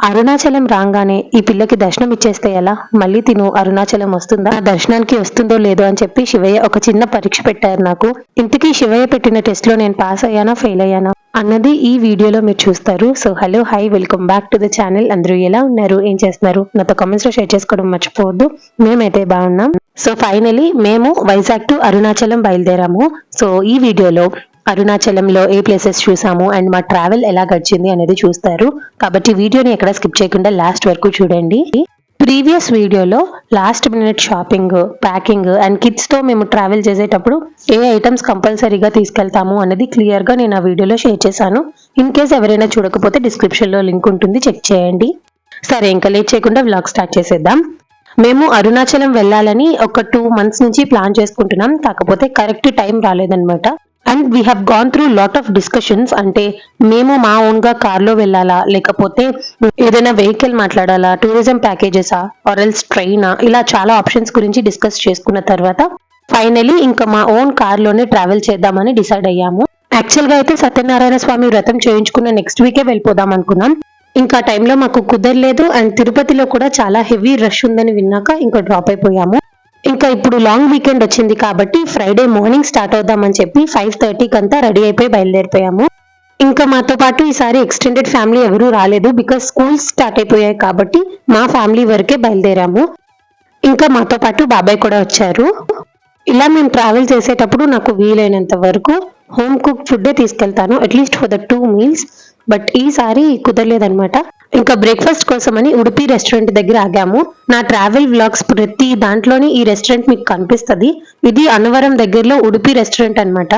అరుణాచలం రాగానే ఈ పిల్లకి దర్శనం ఇచ్చేస్తే ఎలా? మళ్ళీ తిను అరుణాచలం వస్తుందా? దర్శనానికి వస్తుందో లేదో అని చెప్పి శివయ్య ఒక చిన్న పరీక్ష పెట్టారు నాకు. ఇంతకీ శివయ్య పెట్టిన టెస్ట్లో నేను పాస్ అయ్యానా ఫెయిల్ అయ్యానా? అన్నది ఈ వీడియోలో మీరు చూస్తారు. So hello hi welcome back to the channel అందరూ ఎలా ఉన్నారు? ఏం చేస్తున్నారు? నాతో కామెంట్స్లో షేర్ చేసుకోవడం మర్చిపోవద్దు. మేమైతే బాగున్నాం. సో ఫైనలీ మేము వైజాగ్ టు అరుణాచలం బయలుదేరాము. సో ఈ వీడియోలో అరుణాచలంలో ఏ ప్లేసెస్ చూసాము అండ్ మా ట్రావెల్ ఎలా గడిచింది అనేది చూస్తారు. కాబట్టి వీడియోని ఎక్కడ స్కిప్ చేయకుండా లాస్ట్ వరకు చూడండి. ప్రీవియస్ వీడియోలో last minute shopping packing and కిడ్స్తో మేము ట్రావెల్ చేసేటప్పుడు ఏ ఐటమ్స్ కంపల్సరీగా తీసుకెళ్తాము అనేది క్లియర్గా నేను ఆ వీడియోలో షేర్ చేశాను. ఇన్ కేస్ ఎవరైనా చూడకపోతే డిస్క్రిప్షన్లో లింక్ ఉంటుంది చెక్ చేయండి. సరే ఇంకా లేట్ చేయకుండా వ్లాగ్ స్టార్ట్ చేసేద్దాం. మేము అరుణాచలం వెళ్ళాలని ఒక టూ మంత్స్ నుంచి ప్లాన్ చేసుకుంటున్నాం. కాకపోతే correct time రాలేదనమాట and we have gone through lot of discussions అంటే మేము మా ఓన్గా కార్లో వెళ్ళాలా లేకపోతే ఏదైనా వెహికల్ మాట్లాడాలా టూరిజం ప్యాకేజెసా ఆర్ ఎల్స్ ట్రైనా ఇలా చాలా ఆప్షన్స్ గురించి డిస్కస్ చేసుకున్న తర్వాత ఫైనలీ ఇంకా మా ఓన్ కార్లోనే ట్రావెల్ చేద్దామని డిసైడ్ అయ్యాము. యాక్చువల్గా అయితే సత్యనారాయణ స్వామి వ్రతం చేయించుకున్న నెక్స్ట్ వీకే వెళ్ళిపోదాం అనుకున్నాం. ఇంకా ఆ టైంలో మాకు కుదరలేదు అండ్ తిరుపతిలో కూడా చాలా హెవీ రష్ ఉందని విన్నాక ఇంకా డ్రాప్ అయిపోయాము. ఇంకా ఇప్పుడు లాంగ్ వీకెండ్ వచ్చింది కాబట్టి ఫ్రైడే మార్నింగ్ స్టార్ట్ అవుదామని చెప్పి ఫైవ్ థర్టీకి అంతా రెడీ అయిపోయి బయలుదేరిపోయాము. ఇంకా మాతో పాటు ఈసారి ఎక్స్టెండెడ్ ఫ్యామిలీ ఎవరూ రాలేదు బికాస్ స్కూల్స్ స్టార్ట్ అయిపోయాయి కాబట్టి మా ఫ్యామిలీ వరకే బయలుదేరాము. ఇంకా మాతో పాటు బాబాయ్ కూడా వచ్చారు. ఇలా మేము ట్రావెల్ చేసేటప్పుడు నాకు వీలైనంత వరకు హోమ్ కుక్ ఫుడ్డే తీసుకెళ్తాను at least for the two meals but ఈసారి కుదరలేదనమాట ఇంకా బ్రేక్ఫాస్ట్ కోసమని ఉడిపి రెస్టారెంట్ దగ్గర ఆగాము. నా ట్రావెల్ వ్లాగ్స్ ప్రతి దాంట్లోని ఈ రెస్టారెంట్ మీకు కనిపిస్తది. ఇది అన్నవరం దగ్గరలో ఉడిపి రెస్టారెంట్ అన్నమాట.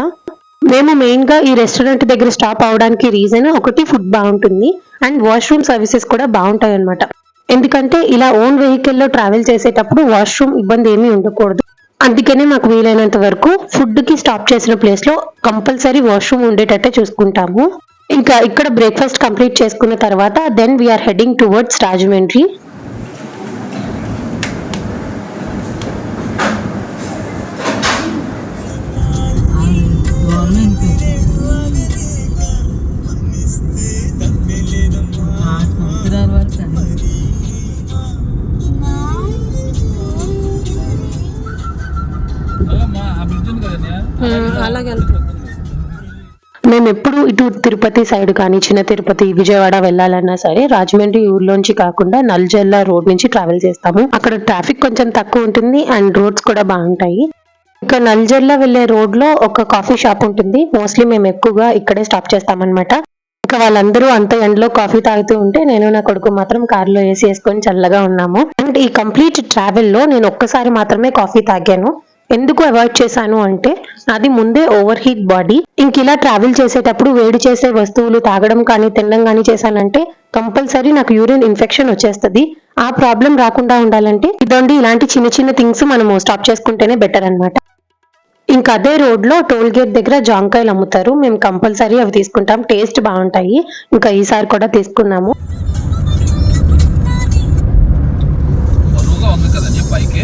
మేము మెయిన్గా ఈ రెస్టారెంట్ దగ్గర స్టాప్ అవడానికి రీజన్ ఒకటి ఫుడ్ బాగుంటుంది అండ్ వాష్రూమ్ సర్వీసెస్ కూడా బాగుంటాయి అనమాట ఎందుకంటే ఇలా ఓన్ వెహికల్లో ట్రావెల్ చేసేటప్పుడు వాష్రూమ్ ఇబ్బంది ఏమీ ఉండకూడదు. అందుకనే మాకు వీలైనంత వరకు ఫుడ్కి స్టాప్ చేసిన ప్లేస్లో కంపల్సరీ వాష్రూమ్ ఉండేటట్టే చూసుకుంటాము. ఇంకా ఇక్కడ బ్రేక్ఫాస్ట్ కంప్లీట్ చేసుకున్న తర్వాత then we are heading towards Rajahmundry అది. మేము ఎప్పుడు ఇటు తిరుపతి సైడ్ కానీ చిన్న తిరుపతి విజయవాడ వెళ్ళాలన్నా సరే రాజమండ్రి ఊర్లోంచి కాకుండా నల్జల్ల రోడ్ నుంచి ట్రావెల్ చేస్తాము. అక్కడ ట్రాఫిక్ కొంచెం తక్కువ ఉంటుంది అండ్ రోడ్స్ కూడా బాగుంటాయి. ఇంకా నల్జర్ల వెళ్ళే రోడ్లో ఒక కాఫీ షాప్ ఉంటుంది. మోస్ట్లీ మేము ఎక్కువగా ఇక్కడే స్టాప్ చేస్తామన్నమాట. ఇంకా వాళ్ళందరూ అంత ఎండలో కాఫీ తాగుతూ ఉంటే నేను నా కొడుకు మాత్రం కారులో ఏసీ వేసుకొని చల్లగా ఉన్నాము. అండ్ ఈ కంప్లీట్ ట్రావెల్లో నేను ఒక్కసారి మాత్రమే కాఫీ తాగాను. ఎందుకు అవాయిడ్ చేశాను అంటే నాది ముందే ఓవర్ హీట్ బాడీ ఇంక ఇలా ట్రావెల్ చేసేటప్పుడు వేడి చేసే వస్తువులు తాగడం కానీ తినడం కానీ చేశానంటే కంపల్సరీ నాకు యూరిన్ ఇన్ఫెక్షన్ వచ్చేస్తుంది. ఆ ప్రాబ్లం రాకుండా ఉండాలంటే ఇదండి ఇలాంటి చిన్న చిన్న థింగ్స్ మనము స్టాప్ చేసుకుంటేనే బెటర్ అన్నమాట. ఇంకా అదే రోడ్లో టోల్ గేట్ దగ్గర జాంకాయలు అమ్ముతారు. మేము కంపల్సరీ అవి తీసుకుంటాం. టేస్ట్ బాగుంటాయి. ఇంకా ఈసారి కూడా తీసుకున్నాము. పైకి.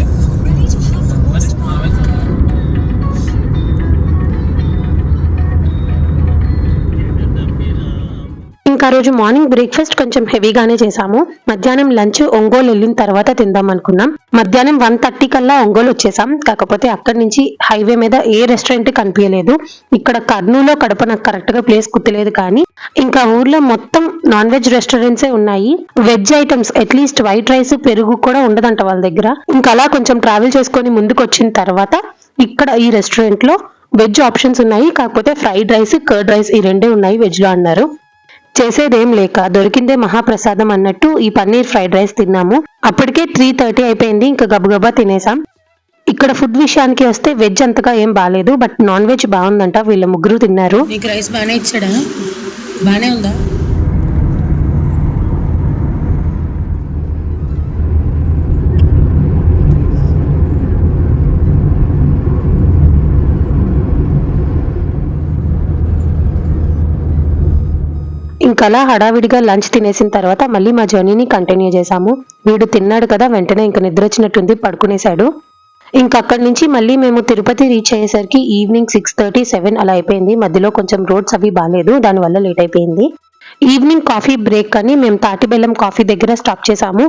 ఇంకా రోజు మార్నింగ్ బ్రేక్ఫాస్ట్ కొంచెం హెవీగానే చేసాము మధ్యాహ్నం లంచ్ ఒంగోలు వెళ్ళిన తర్వాత తిందాం అనుకున్నాం. మధ్యాహ్నం వన్ థర్టీ కల్లా ఒంగోలు వచ్చేసాం. కాకపోతే అక్కడి నుంచి హైవే మీద ఏ రెస్టారెంట్ కనిపించలేదు. ఇక్కడ కర్నూలులో కడప నాకు కరెక్ట్గా ప్లేస్ గుర్తులేదు కానీ ఇంకా ఊర్లో మొత్తం నాన్ వెజ్ రెస్టారెంట్సే ఉన్నాయి. Veg items at least white rice పెరుగు కూడా ఉండదంట వాళ్ళ దగ్గర. ఇంకా అలా కొంచెం ట్రావెల్ చేసుకొని ముందుకు వచ్చిన తర్వాత ఇక్కడ ఈ రెస్టారెంట్లో వెజ్ ఆప్షన్స్ ఉన్నాయి. కాకపోతే ఫ్రైడ్ రైస్ కర్డ్ రైస్ ఈ రెండే ఉన్నాయి వెజ్లో అన్నారు. చేసేదేం లేక దొరికిందే మహాప్రసాదం అన్నట్టు ఈ పన్నీర్ ఫ్రైడ్ రైస్ తిన్నాము. అప్పటికే త్రీ థర్టీ అయిపోయింది ఇంకా గబగబా తినేసాం. ఇక్కడ ఫుడ్ విషయానికి వస్తే వెజ్ అంతగా ఏం బాగాలేదు బట్ నాన్ వెజ్ బాగుందంట వీళ్ళ ముగ్గురు తిన్నారు. నీకు రైస్ బాగానే ఇచ్చాడా? బాగానే ఉందా? ఇంకా అలా హడావిడిగా లంచ్ తినేసిన తర్వాత మళ్ళీ మా జర్నీని కంటిన్యూ చేసాము వీడు తిన్నాడు కదా వెంటనే ఇంకా నిద్ర వచ్చినట్టుంది పడుకునేశాడు. ఇంకా అక్కడి నుంచి మళ్ళీ మేము తిరుపతి రీచ్ అయ్యేసరికి ఈవినింగ్ సిక్స్ థర్టీ సెవెన్ అలా అయిపోయింది. మధ్యలో కొంచెం రోడ్స్ అవి బాగాలేదు దానివల్ల లేట్ అయిపోయింది. ఈవినింగ్ కాఫీ బ్రేక్ అని మేము తాటిబెల్లం కాఫీ దగ్గర స్టాప్ చేశాము.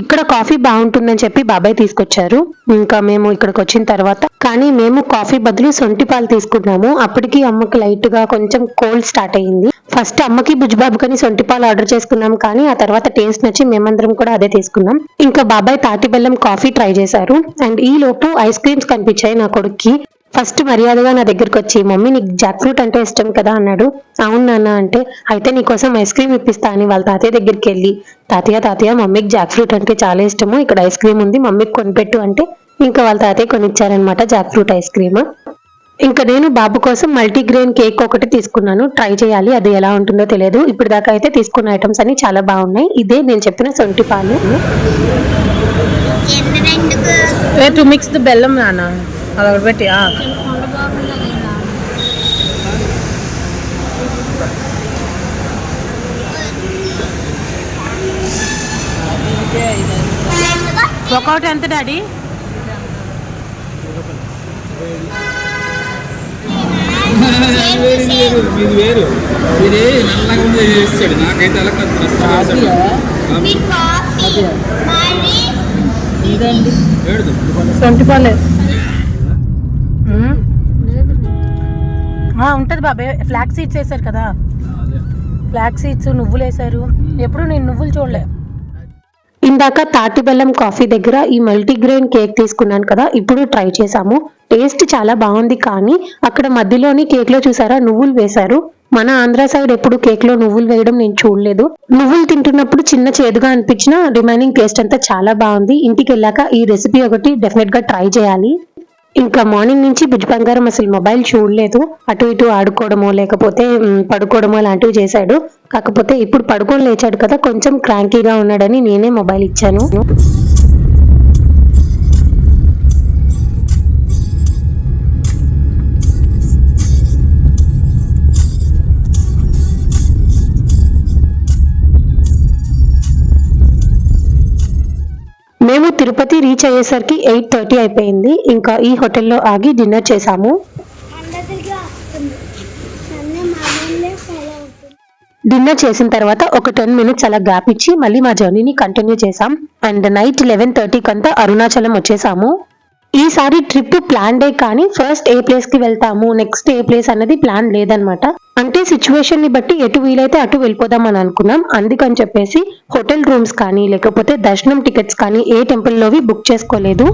ఇక్కడ కాఫీ బాగుంటుందని చెప్పి బాబాయ్ తీసుకొచ్చారు. ఇంకా మేము ఇక్కడికి వచ్చిన తర్వాత కానీ మేము కాఫీ బదులు సొంటి పాలు తీసుకున్నాము అప్పటికి అమ్మకి లైట్గా కొంచెం కోల్డ్ స్టార్ట్ అయ్యింది. ఫస్ట్ అమ్మకి బుజ్జిబాబుకని సొంటి పాలు ఆర్డర్ చేసుకున్నాం కానీ ఆ తర్వాత టేస్ట్ నచ్చి మేమందరం కూడా అదే తీసుకున్నాం. ఇంకా బాబాయ్ తాటి బెల్లం కాఫీ ట్రై చేశారు. అండ్ ఈ లోపు ఐస్ క్రీమ్స్ కనిపించాయి నా కొడుక్కి. ఫస్ట్ మర్యాదగా నా దగ్గరికి వచ్చి మమ్మీ నీకు జాక్ ఫ్రూట్ అంటే ఇష్టం కదా అన్నాడు. అవును నాన్న అంటే అయితే నీకోసం ఐస్ క్రీమ్ ఇప్పిస్తా అని వాళ్ళ తాతయ్య దగ్గరికి వెళ్ళి తాతయ్య తాతయ్య మమ్మీకి జాక్ ఫ్రూట్ అంటే చాలా ఇష్టము ఇక్కడ ఐస్ క్రీమ్ ఉంది మమ్మీకి కొనిపెట్టు అంటే ఇంకా వాళ్ళ తాతయ్య కొనిచ్చారనమాట జాక్ ఫ్రూట్ ఐస్ క్రీమ్. ఇంకా నేను బాబు కోసం మల్టీగ్రెయిన్ కేక్ ఒకటి తీసుకున్నాను. ట్రై చేయాలి అది ఎలా ఉంటుందో తెలియదు. ఇప్పుడు దాకా అయితే తీసుకున్న ఐటమ్స్ అన్ని చాలా బాగున్నాయి. ఇదే నేను చెప్పిన సొంటి పాలు. మిక్స్ ద బెల్లం నాన్న. అది ఒకటి పెట్టి ఆ. ఒక్కొక్కటి ఎంత డాడీ ఇది వేరు ఇది నల్లగా ఉంది ఇది వేస్తాడు నాకైతే అలా కాదు మస్తు వేస్తాడు. ఏడుదు. సొంటి పాలే ఉంటుంది బాబాయ్ ఫ్లాక్ సీడ్స్ వేసారు కదా. ఫ్లాక్ సీడ్స్ నువ్వులు వేసారు ఎప్పుడు నేను నువ్వులు చూడలే. ఇందాక తాటి బెల్లం కాఫీ దగ్గర ఈ మల్టీగ్రెయిన్ కేక్ తీసుకున్నాను కదా ఇప్పుడు ట్రై చేసాము టేస్ట్ చాలా బాగుంది కానీ అక్కడ మధ్యలోని కేక్లో చూసారా నువ్వులు వేశారు. మన ఆంధ్ర సైడ్ ఎప్పుడు కేక్లో నువ్వులు వేయడం నేను చూడలేదు. నువ్వులు తింటున్నప్పుడు చిన్న చేదుగా అనిపించిన రిమైనింగ్ టేస్ట్ అంతా చాలా బాగుంది. ఇంటికి వెళ్ళాక ఈ రెసిపీ ఒకటి డెఫినెట్గా ట్రై చేయాలి. ఇంకా మార్నింగ్ నుంచి బుజ్జి బంగారం అసలు మొబైల్ చూడలేదు. అటు ఇటు ఆడుకోవడమో లేకపోతే పడుకోవడమో లాంటివి చేశాడు. కాకపోతే ఇప్పుడు పడుకొని లేచాడు కదా కొంచెం క్రాంకీగా ఉన్నాడని నేనే మొబైల్ ఇచ్చాను. మేము తిరుపతి రీచ్ అయ్యేసరికి ఎయిట్ థర్టీ అయిపోయింది. ఇంకా ఈ హోటల్లో ఆగి డిన్నర్ అవుతుంది. డిన్నర్ చేసిన తర్వాత ఒక టెన్ మినిట్స్ అలా గ్యాప్ ఇచ్చి మళ్ళీ మా జర్నీని కంటిన్యూ చేసాం అండ్ నైట్ లెవెన్ థర్టీకి అంతా అరుణాచలం వచ్చేసాము. ఈసారి ట్రిప్ ప్లాన్ డే కానీ ఫస్ట్ ఏ ప్లేస్కి వెళ్తాము నెక్స్ట్ ఏ ప్లేస్ అన్నది ప్లాన్ లేదనమాట అంటే సిచ్యువేషన్ని బట్టి ఎటు వీలైతే అటు వెళ్ళిపోదాం అని అనుకున్నాం. అందుకని చెప్పేసి హోటల్ రూమ్స్ కానీ లేకపోతే దర్శనం టికెట్స్ కానీ ఏ టెంపుల్లోవి బుక్ చేసుకోలేదు.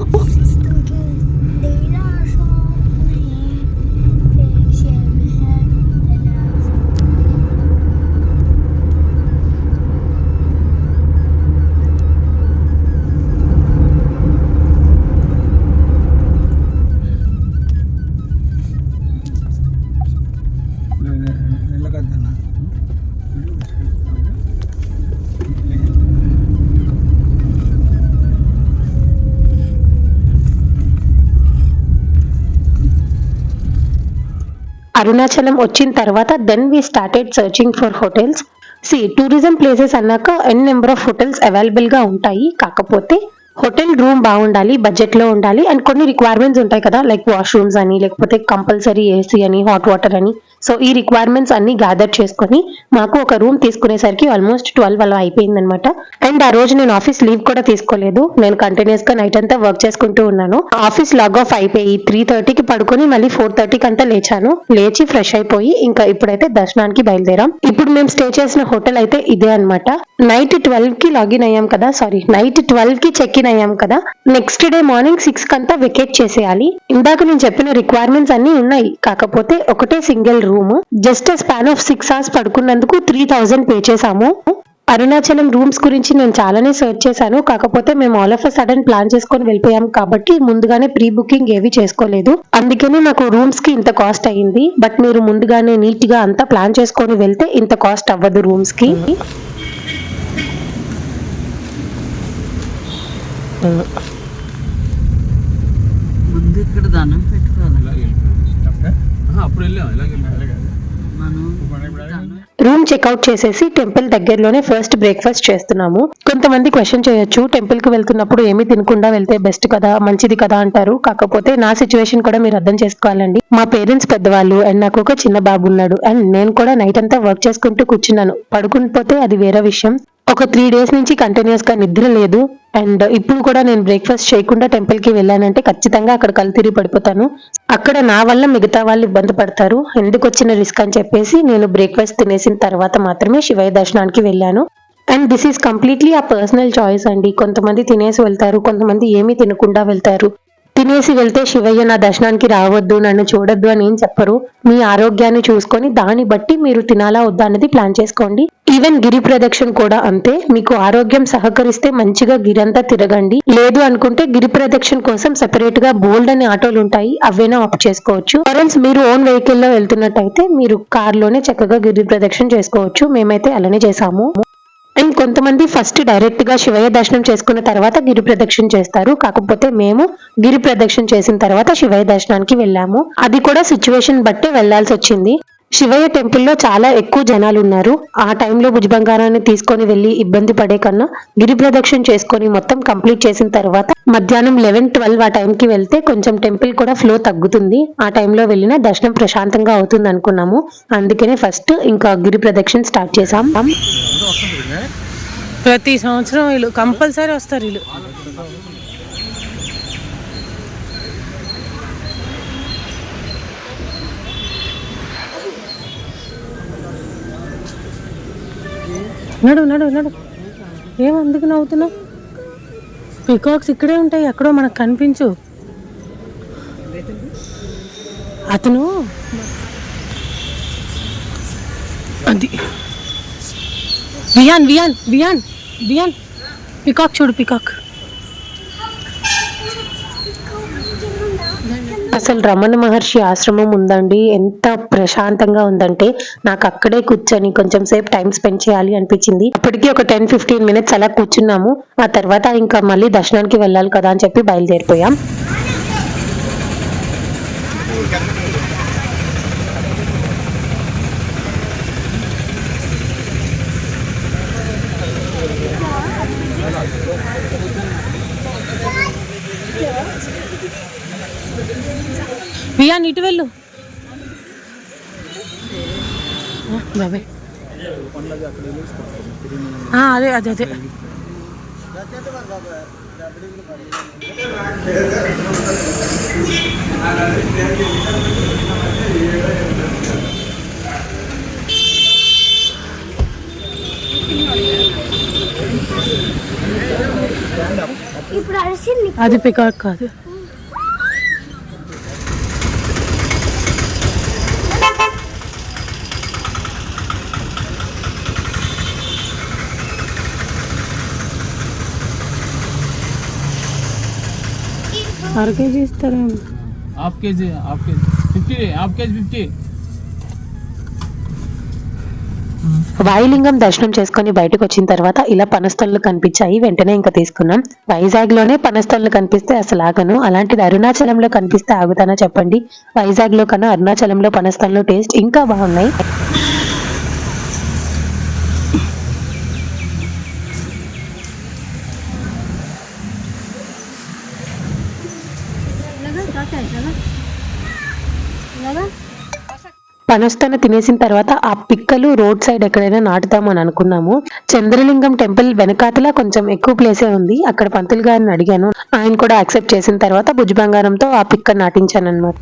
అరుణాచలం వచ్చిన తర్వాత then we started searching for hotels C tourism places అన్నాక ఎన్ నెంబర్ ఆఫ్ హోటల్స్ అవైలబుల్గా ఉంటాయి. కాకపోతే హోటల్ రూమ్ బాగుండాలి బడ్జెట్లో ఉండాలి. అండ్ కొన్ని రిక్వైర్మెంట్స్ ఉంటాయి కదా లైక్ వాష్రూమ్స్ అని లేకపోతే కంపల్సరీ ఏసీ అని హాట్ వాటర్ అని. సో ఈ రిక్వైర్మెంట్స్ అన్ని గ్యాదర్ చేసుకొని మాకు ఒక రూమ్ తీసుకునేసరికి ఆల్మోస్ట్ ట్వెల్వ్ అలా అయిపోయింది అనమాట అండ్ ఆ రోజు నేను ఆఫీస్ లీవ్ కూడా తీసుకోలేదు. నేను కంటిన్యూస్గా నైట్ అంతా వర్క్ చేసుకుంటూ ఉన్నాను. ఆఫీస్ లాగ్ ఆఫ్ అయిపోయి త్రీ థర్టీకి పడుకొని మళ్ళీ ఫోర్ థర్టీకి అంతా లేచాను. లేచి ఫ్రెష్ అయిపోయి ఇంకా ఇప్పుడైతే దర్శనానికి బయలుదేరాం. ఇప్పుడు మేము స్టే చేసిన హోటల్ అయితే ఇదే అన్నమాట. నైట్ ట్వెల్వ్కి లాగిన్ అయ్యాం కదా. సారీ నైట్ ట్వెల్వ్కి చెక్ ఇన్ అయ్యాం కదా. నెక్స్ట్ డే మార్నింగ్ సిక్స్ కంతా వెకేట్ చేసేయాలి. ఇందాక నేను చెప్పిన రిక్వైర్మెంట్స్ అన్ని ఉన్నాయి. కాకపోతే ఒకటే single room just span of six hours పడుకున్నందుకు three thousand pay చేసాము అరుణాచలం రూమ్స్ గురించి నేను చాలానే సెర్చ్ చేశాను. కాకపోతే మేము all of a sudden plan చేసుకొని వెళ్ళిపోయాం కాబట్టి ముందుగానే ప్రీ బుకింగ్ ఏవి చేసుకోలేదు. అందుకనే నాకు రూమ్స్కి ఇంత కాస్ట్ అయ్యింది. బట్ మీరు ముందుగానే నీట్గా అంతా ప్లాన్ చేసుకొని వెళ్తే ఇంత కాస్ట్ అవ్వదు రూమ్స్కి. ముందు ఇక్కడ దండం పెట్టుకోవాలి. అప్పుడు వెళ్ళాం ఇలాగే రూమ్ చెక్అవుట్ చేసేసి టెంపుల్ దగ్గరలోనే ఫస్ట్ బ్రేక్ఫాస్ట్ చేస్తున్నాము. కొంతమంది క్వశ్చన్ చేయొచ్చు టెంపుల్కి వెళ్తున్నప్పుడు ఏమీ తినకుండా వెళ్తే బెస్ట్ కదా మంచిది కదా అంటారు. కాకపోతే నా సిచ్యువేషన్ కూడా మీరు అర్థం చేసుకోవాలండి. మా పేరెంట్స్ పెద్దవాళ్ళు అండ్ నాకు ఒక చిన్న బాబు ఉన్నాడు. అండ్ నేను కూడా నైట్ అంతా వర్క్ చేసుకుంటూ కూర్చున్నాను. పడుకుని పోతే అది వేరే విషయం. ఒక త్రీ డేస్ నుంచి కంటిన్యూస్గా నిద్ర లేదు. అండ్ ఇప్పుడు కూడా నేను బ్రేక్ఫాస్ట్ చేయకుండా టెంపుల్కి వెళ్ళానంటే ఖచ్చితంగా అక్కడ కళ్ళు తిరిగి పడిపోతాను. అక్కడ నా వల్ల మిగతా వాళ్ళు ఇబ్బంది పడతారు. ఎందుకు వచ్చిన రిస్క్ అని చెప్పేసి నేను బ్రేక్ఫాస్ట్ తినేసిన తర్వాత మాత్రమే శివయ్య దర్శనానికి వెళ్ళాను. And this is completely a personal choice అండి. కొంతమంది తినేసి వెళ్తారు కొంతమంది ఏమీ తినకుండా వెళ్తారు. తినేసి వెళ్తే శివయ్య నా దర్శనానికి రావద్దు నన్ను చూడొద్దు అని ఏం చెప్పరు. మీ ఆరోగ్యాన్ని చూసుకొని దాన్ని బట్టి మీరు తినాలా వద్దా అనేది ప్లాన్ చేసుకోండి. ఈవెన్ గిరి ప్రదక్షిణ కూడా అంతే. మీకు ఆరోగ్యం సహకరిస్తే మంచిగా గిరంతా తిరగండి. లేదు అనుకుంటే గిరి ప్రదక్షిణ కోసం సెపరేట్గా బోల్డ్ అనే ఆటోలు ఉంటాయి. అవైనా ఆప్ చేసుకోవచ్చు. ఫ్రెండ్స్ మీరు ఓన్ వెహికల్లో వెళ్తున్నట్టయితే మీరు కార్లోనే చక్కగా గిరి ప్రదక్షిణ చేసుకోవచ్చు. మేమైతే అలానే చేసాము అండ్ కొంతమంది ఫస్ట్ డైరెక్ట్గా శివయ్య దర్శనం చేసుకున్న తర్వాత గిరి ప్రదక్షిణ చేస్తారు. కాకపోతే మేము గిరి ప్రదక్షిణ చేసిన తర్వాత శివయ్య దర్శనానికి వెళ్ళాము. అది కూడా సిచ్యువేషన్ బట్టి వెళ్ళాల్సి వచ్చింది. శివయ్య టెంపుల్లో చాలా ఎక్కువ జనాలు ఉన్నారు ఆ టైంలో భుజ బంగారాన్ని తీసుకొని వెళ్ళి ఇబ్బంది పడే కన్నా గిరి ప్రదక్షిణ చేసుకొని మొత్తం కంప్లీట్ చేసిన తర్వాత మధ్యాహ్నం లెవెన్ ట్వెల్వ్ ఆ టైంకి వెళ్తే కొంచెం టెంపుల్ కూడా ఫ్లో తగ్గుతుంది. ఆ టైంలో వెళ్ళిన దర్శనం ప్రశాంతంగా అవుతుంది అనుకున్నాము. అందుకనే ఫస్ట్ ఇంకా గిరి ప్రదక్షిణ స్టార్ట్ చేసాం ప్రతి సంవత్సరం వీళ్ళు కంపల్సరీ వస్తారు వీళ్ళు. నడు నడు నడు. ఏం అందుకు నవ్వుతున్నావు? పికాక్స్ ఇక్కడే ఉంటాయి ఎక్కడో మనకు కనిపించు. అతను అది. వియాన్ వియాన్ వియాన్ వియాన్. పికాక్ చూడు పికాక్ అసలు రమణ మహర్షి ఆశ్రమం ఉందండి? ఎంత ప్రశాంతంగా ఉందంటే నాకు అక్కడే కూర్చొని కొంచెం సేపు టైం స్పెండ్ చేయాలి అనిపించింది. అప్పటికి ఒక టెన్ ఫిఫ్టీన్ మినిట్స్ అలా కూర్చున్నాము. ఆ తర్వాత ఇంకా మళ్ళీ దర్శనానికి వెళ్ళాలి కదా అని చెప్పి బయలుదేరిపోయాం. వియాన్ ఇటు వెళ్ళు ఆ, బాబాయ్ ఆ, అదే అదే అదే ఇప్పుడు అరిసింది అది పికాక్ కాదు అర కేజీ ఇస్తారేమో. Half KG half KG. Fifty half KG fifty. Vayulingam దర్శనం చేసుకొని బయటకు వచ్చిన తర్వాత ఇలా పనస్తళ్ళు కనిపించాయి. వెంటనే ఇంకా తీసుకున్నాం. వైజాగ్లోనే పనస్తళ్ళు కనిపిస్తే అసలు ఆగను. అలాంటిది అరుణాచలంలో కనిపిస్తే ఆగుతానా చెప్పండి? వైజాగ్లో కన్నా అరుణాచలంలో పనస్తళ్ళు టేస్ట్ ఇంకా బాగున్నాయి. పనస్తను తినేసిన తర్వాత ఆ పిక్కలు రోడ్ సైడ్ ఎక్కడైనా నాటుతామని అనుకున్నాము. చంద్రలింగం టెంపుల్ వెనకాతల కొంచెం ఎక్కువ ప్లేసే ఉంది. అక్కడ పంతులు గారిని అడిగాను. ఆయన కూడా యాక్సెప్ట్ చేసిన తర్వాత భుజ బంగారంతో ఆ పిక్క నాటించాను అనమాట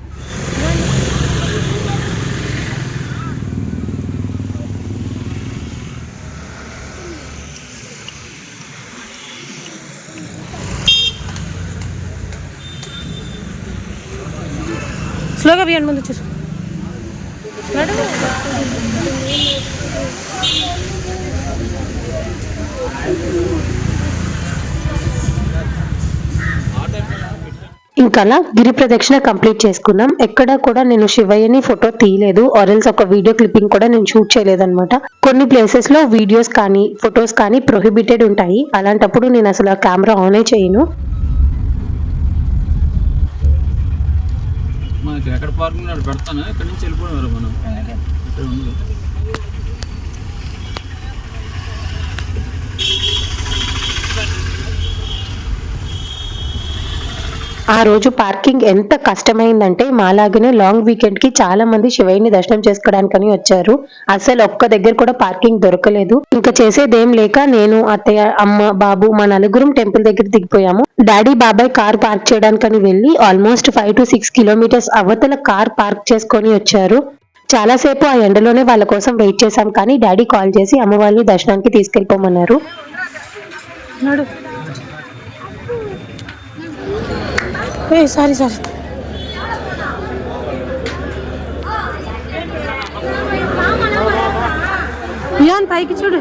స్లోగా వేయండి ముందు చూసు నడు. గిరి ప్రదక్షిణ కంప్లీట్ చేసుకున్నాం. ఎక్కడ కూడా నేను శివయ్యని ఫోటో తీయలేదు. ఆరెల్స్ ఒక వీడియో క్లిప్పింగ్ కూడా నేను షూట్ చేయలేదన్నమాట. కొన్ని ప్లేసెస్లో వీడియోస్ కానీ ఫొటోస్ కానీ ప్రొహిబిటెడ్ ఉంటాయి. అలాంటప్పుడు నేను అసలు ఆ కెమెరా ఆనే చేయను. మనకి ఎక్కడ పార్కింగ్ పెడతాను? ఇక్కడ నుంచి వెళ్ళిపోయారు మనం? ఇక్కడ ఉంది? ఆ రోజు పార్కింగ్ ఎంత కష్టమైందంటే మాలాగనే లాంగ్ వీకెండ్కి చాలా మంది శివయ్యని దర్శనం చేసుకోవడానికని వచ్చారు. అసలు ఒక్క దగ్గర కూడా పార్కింగ్ దొరకలేదు. ఇంకా చేసేదేం లేక నేను అత్తయ్య అమ్మ బాబు మా నలుగురం టెంపుల్ దగ్గర దిగిపోయాము. డాడీ బాబాయ్ కార్ పార్క్ చేయడానికని వెళ్ళి almost five to six kilometres అవతల కార్ పార్క్ చేసుకొని వచ్చారు. చాలాసేపు ఆ ఎండలోనే వాళ్ళ కోసం వెయిట్ చేశాం కానీ డాడీ కాల్ చేసి అమ్మవారిని దర్శనానికి తీసుకెళ్ళిపోమన్నారు. నడు ఏ సారీ సారీ ఇయాన్ పైకి చూడు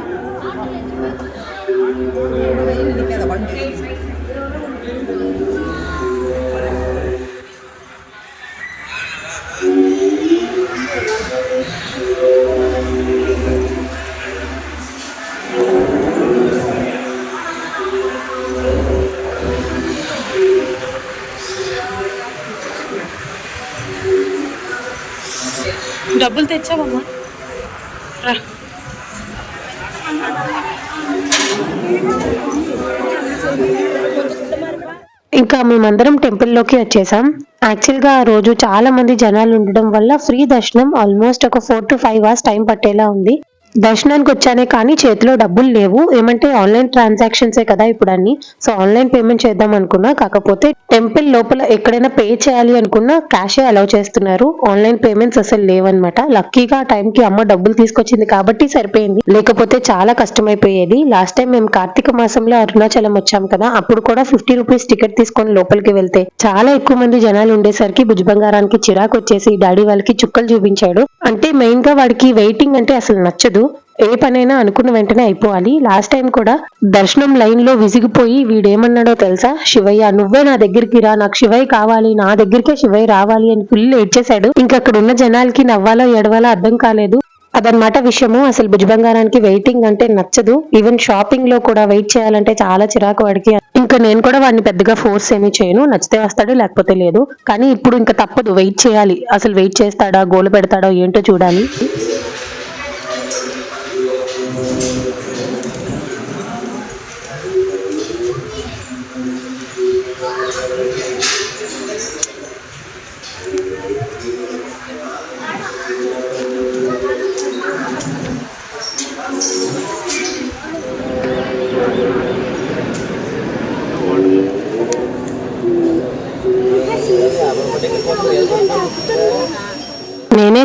డబ్బులు తెచ్చావమ్మా. రా. ఇంకా మేమందరం టెంపుల్లోకి వచ్చేసాం. యాక్చువల్గా ఆ రోజు చాలా మంది జనాలు ఉండడం వల్ల ఫ్రీ దర్శనం ఆల్మోస్ట్ ఒక four to five hours time పట్టేలా ఉంది. దర్శనానికి వచ్చానే కానీ చేతిలో డబ్బులు లేవు. ఏమంటే ఆన్లైన్ ట్రాన్సాక్షన్సే కదా ఇప్పుడు అన్ని. సో ఆన్లైన్ పేమెంట్ చేద్దాం అనుకున్నా. కాకపోతే టెంపుల్ లోపల ఎక్కడైనా పే చేయాలి అనుకున్నా క్యాషే అలౌ చేస్తున్నారు. ఆన్లైన్ పేమెంట్స్ అసలు లేవన్నమాట. లక్కీగా ఆ టైంకి అమ్మ డబ్బులు తీసుకొచ్చింది కాబట్టి సరిపోయింది. లేకపోతే చాలా కష్టమైపోయేది. లాస్ట్ టైం మేము కార్తీక మాసంలో అరుణాచలం వచ్చాం కదా. అప్పుడు కూడా ఫిఫ్టీ రూపీస్ టికెట్ తీసుకొని లోపలికి వెళ్తే చాలా ఎక్కువ మంది జనాలు ఉండేసరికి భుజ బంగారానికి చిరాకు వచ్చేసి డాడీ వాళ్ళకి చుక్కలు చూపించాడు. అంటే మెయిన్గా వాడికి వెయిటింగ్ అంటే అసలు నచ్చదు. ఏ పనైనా అనుకున్న వెంటనే అయిపోవాలి. లాస్ట్ టైం కూడా దర్శనం లైన్లో విసిగిపోయి వీడేమన్నాడో తెలుసా? శివయ్య నువ్వే నా దగ్గరికి రా. నాకు శివయ్య కావాలి. నా దగ్గరికే శివయ్య రావాలి అని ఫుల్ ఏడ్చేశాడు. ఇంకా అక్కడ ఉన్న జనాలకి నవ్వాలో ఎడవాలో అర్థం కాలేదు. అదనమాట విషయము. అసలు భుజబంగారానికి వెయిటింగ్ అంటే నచ్చదు. ఈవెన్ షాపింగ్లో కూడా వెయిట్ చేయాలంటే చాలా చిరాకు వాడికి. ఇంకా నేను కూడా వాడిని పెద్దగా ఫోర్స్ ఏమీ చేయను. నచ్చితే వస్తాడు లేకపోతే లేదు. కానీ ఇప్పుడు ఇంకా తప్పదు. వెయిట్ చేయాలి. అసలు వెయిట్ చేస్తాడా గోల పెడతాడో ఏంటో చూడాలి.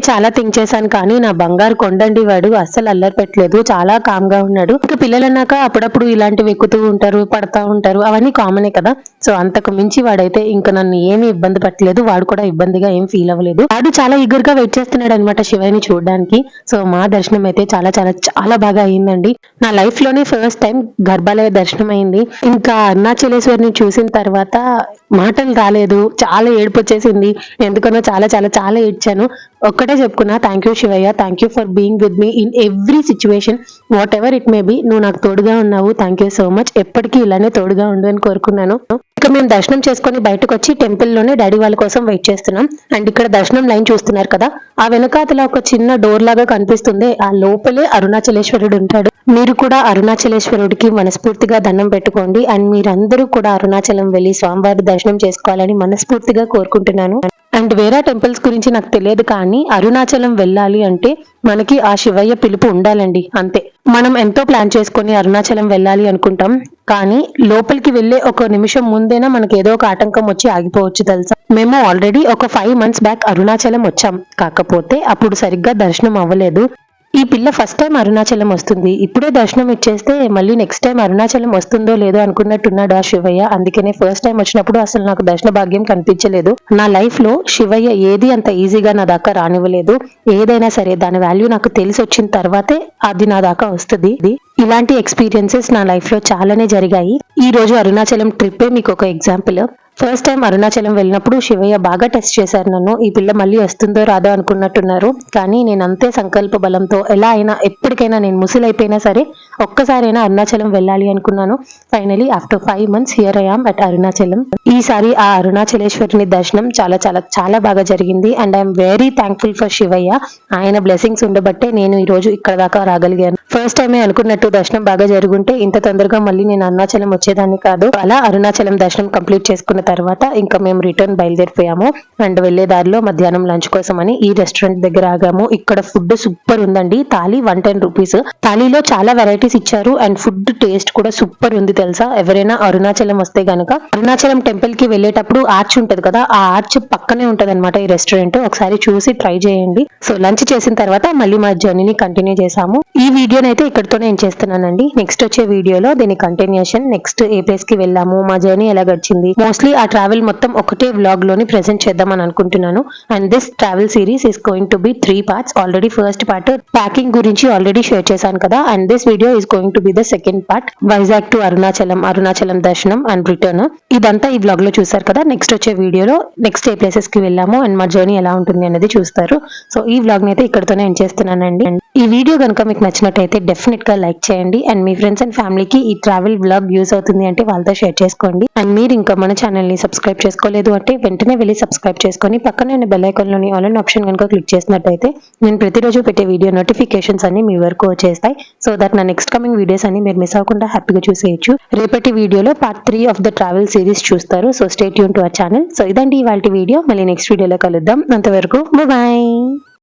చాలా థింక్ చేశాను కానీ నా బంగారు కొండండి వాడు అస్సలు అల్లరి పెట్టలేదు. చాలా కామ్గా ఉన్నాడు. ఇంకా పిల్లలు అన్నాక అప్పుడప్పుడు ఇలాంటివి ఎక్కుతూ ఉంటారు పడతా ఉంటారు. అవన్నీ కామనే కదా. సో అంతకు మించి వాడైతే ఇంకా నన్ను ఏమీ ఇబ్బంది పెట్టలేదు. వాడు కూడా ఇబ్బందిగా ఏం ఫీల్ అవ్వలేదు. వాడు చాలా ఈగర్గా వెయిట్ చేస్తున్నాడు అనమాట శివని చూడడానికి. సో మా దర్శనం అయితే చాలా చాలా చాలా బాగా అయిందండి నా లైఫ్లోనే ఫస్ట్ టైం గర్భాలయ దర్శనం అయింది ఇంకా అరుణాచలేశ్వరిని చూసిన తర్వాత మాటలు రాలేదు చాలా ఏడుపు వచ్చేసింది. ఎందుకనో చాలా చాలా చాలా ఏడ్చాను. ఒక్కటే చెప్పుకున్నా thank you Shivayya thank you for being with me in every situation whatever it may be నువ్వు నాకు తోడుగా ఉన్నావు. థ్యాంక్ యూ సో మచ్ ఎప్పటికీ ఇలానే తోడుగా ఉండు అని కోరుకున్నాను. ఇక మేము దర్శనం చేసుకొని బయటకు వచ్చి టెంపుల్లోనే డాడీ వాళ్ళ కోసం వెయిట్ చేస్తున్నాం. అండ్ ఇక్కడ దర్శనం లైన్ చూస్తున్నారు కదా ఆ వెనకాతల ఒక చిన్న డోర్ లాగా కనిపిస్తుంది. ఆ లోపలే అరుణాచలేశ్వరుడు ఉంటాడు. మీరు కూడా అరుణాచలేశ్వరుడికి మనస్ఫూర్తిగా దండం పెట్టుకోండి. అండ్ మీరందరూ కూడా అరుణాచలం వెళ్ళి స్వామివారి దర్శనం చేసుకోవాలని మనస్ఫూర్తిగా కోరుకుంటున్నాను. అండ్ వేరే టెంపుల్స్ గురించి నాకు తెలియదు కానీ అరుణాచలం వెళ్ళాలి అంటే మనకి ఆ శివయ్య పిలుపు ఉండాలండి అంతే. మనం ఎంతో ప్లాన్ చేసుకొని అరుణాచలం వెళ్ళాలి అనుకుంటాం కానీ లోపలికి వెళ్ళే ఒక నిమిషం ముందేనా మనకి ఏదో ఒక ఆటంకం వచ్చి ఆగిపోవచ్చు తెలుసా? మేము ఆల్రెడీ ఒక ఫైవ్ మంత్స్ బ్యాక్ అరుణాచలం వచ్చాం కాకపోతే అప్పుడు సరిగ్గా దర్శనం అవ్వలేదు. ఈ పిల్ల ఫస్ట్ టైం అరుణాచలం వస్తుంది. ఇప్పుడే దర్శనం ఇచ్చేస్తే మళ్ళీ నెక్స్ట్ టైం అరుణాచలం వస్తుందో లేదో అనుకున్నట్టున్నాడు ఆ శివయ్య. అందుకనే ఫస్ట్ టైం వచ్చినప్పుడు అసలు నాకు దర్శన భాగ్యం కనిపించలేదు. నా లైఫ్లో శివయ్య ఏది అంత ఈజీగా నా దాకా రానివ్వలేదు. ఏదైనా సరే దాని వాల్యూ నాకు తెలిసి వచ్చిన తర్వాతే అది నా దాకా వస్తుంది. ఇలాంటి ఎక్స్పీరియన్సెస్ నా లైఫ్లో చాలానే జరిగాయి. ఈ రోజు అరుణాచలం ట్రిప్పే మీకు ఒక ఎగ్జాంపుల్ ఫస్ట్ టైం అరుణాచలం వెళ్ళినప్పుడు శివయ్య బాగా టెస్ట్ చేశారు నన్ను. ఈ పిల్ల మళ్ళీ వస్తుందో రాదో అనుకున్నట్టున్నారు. కానీ నేను అంతే సంకల్ప బలంతో ఎలా అయినా ఎప్పటికైనా నేను ముసలైపోయినా సరే ఒక్కసారైనా అరుణాచలం వెళ్ళాలి అనుకున్నాను. Finally after five months here I am at Arunachalam. ఈసారి ఆ అరుణాచలేశ్వరుని దర్శనం చాలా చాలా చాలా బాగా జరిగింది. And I'm very thankful for Shivayya. ఆయన బ్లెస్సింగ్స్ ఉండబట్టే నేను ఈ రోజు ఇక్కడ దాకా రాగలిగాను. ఫస్ట్ టైమే అనుకున్నట్టు దర్శనం బాగా జరుగుంటే ఇంత తొందరగా మళ్ళీ నేను అరుణాచలం వచ్చేదాన్ని కాదు. అలా అరుణాచలం దర్శనం కంప్లీట్ చేసుకున్న తర్వాత ఇంకా మేము రిటర్న్ బయలుదేరిపోయాము. అండ్ వెళ్ళే దారిలో మధ్యాహ్నం లంచ్ కోసం అని ఈ రెస్టారెంట్ దగ్గర ఆగాము. ఇక్కడ ఫుడ్ సూపర్ ఉందండి. థాలీ వన్ టెన్ రూపీస్ థాలీలో చాలా వెరైటీస్ ఇచ్చారు. అండ్ ఫుడ్ టేస్ట్ కూడా సూపర్ ఉంది తెలుసా? ఎవరైనా అరుణాచలం వస్తే గనక అరుణాచలం టెంపుల్కి వెళ్ళేటప్పుడు ఆర్చ్ ఉంటది కదా ఆ ఆర్చ్ పక్కనే ఉంటది అనమాట ఈ రెస్టారెంట్ ఒకసారి చూసి ట్రై చేయండి. సో లంచ్ చేసిన తర్వాత మళ్ళీ మా జర్నీని కంటిన్యూ చేసాము. ఈ వీడియో అయితే ఇక్కడితో ఏం చేస్తున్నానండి? నెక్స్ట్ వచ్చే వీడియోలో దీని కంటిన్యూషన్ నెక్స్ట్ ఏ ప్లేస్కి వెళ్ళాము? మా జర్నీ ఎలా గడిచింది? మోస్ట్లీ ఆ ట్రావెల్ మొత్తం ఒకటే వ్లాగ్లోని ప్రెసెంట్ చేద్దామని అనుకుంటున్నాను. And this travel series is going to be three parts already first part packing గురించి ఆల్రెడీ షేర్ చేశాను కదా? And this video is going to be the second part Vizag to Arunachalam Arunachalam దర్శనం and return ఇదంతా ఈ వ్లాగ్లో చూసారు కదా? Next వచ్చే వీడియోలో నెక్స్ట్ ఏ ప్లేసెస్కి వెళ్ళాము? అండ్ మా జర్నీ ఎలా ఉంటుంది అనేది చూస్తారు. సో ఈ వ్లాగ్ అయితే ఇక్కడితోనే ఎండ్ చేస్తున్నానండి. ఈ వీడియో కనుక మీకు నచ్చినట్టయితే డెఫినెట్గా లైక్ చేయండి. అండ్ మీ ఫ్రెండ్స్ అండ్ ఫ్యామిలీకి ఈ ట్రావెల్ బ్లాగ్ యూస్ అవుతుంది అంటే వాళ్ళతో షేర్ చేసుకోండి. అండ్ మీరు ఇంకా మన ఛానల్ని సబ్స్క్రైబ్ చేసుకోలేదు అంటే వెంటనే వెళ్ళి సబ్స్క్రైబ్ చేసుకొని పక్కనే bell icon online all and option కనుక క్లిక్ చేసినట్టయితే నేను ప్రతిరోజు పెట్టే వీడియో నోటిఫికేషన్స్ అన్ని మీ వరకు వచ్చేస్తాయి. సో దట్ నా నెక్స్ట్ కమింగ్ వీడియోస్ అన్ని మీరు మిస్ అవ్వకుండా హ్యాపీగా చూసేయచ్చు. రేపటి వీడియోలో part three of the travel series చూస్తారు. సో స్టేట్ యూన్ టు అవర్ ఛానల్ సో ఇదండి ఇవాళ వీడియో మళ్ళీ నెక్స్ట్ వీడియోలో కలుద్దాం. అంతవరకు బాయ్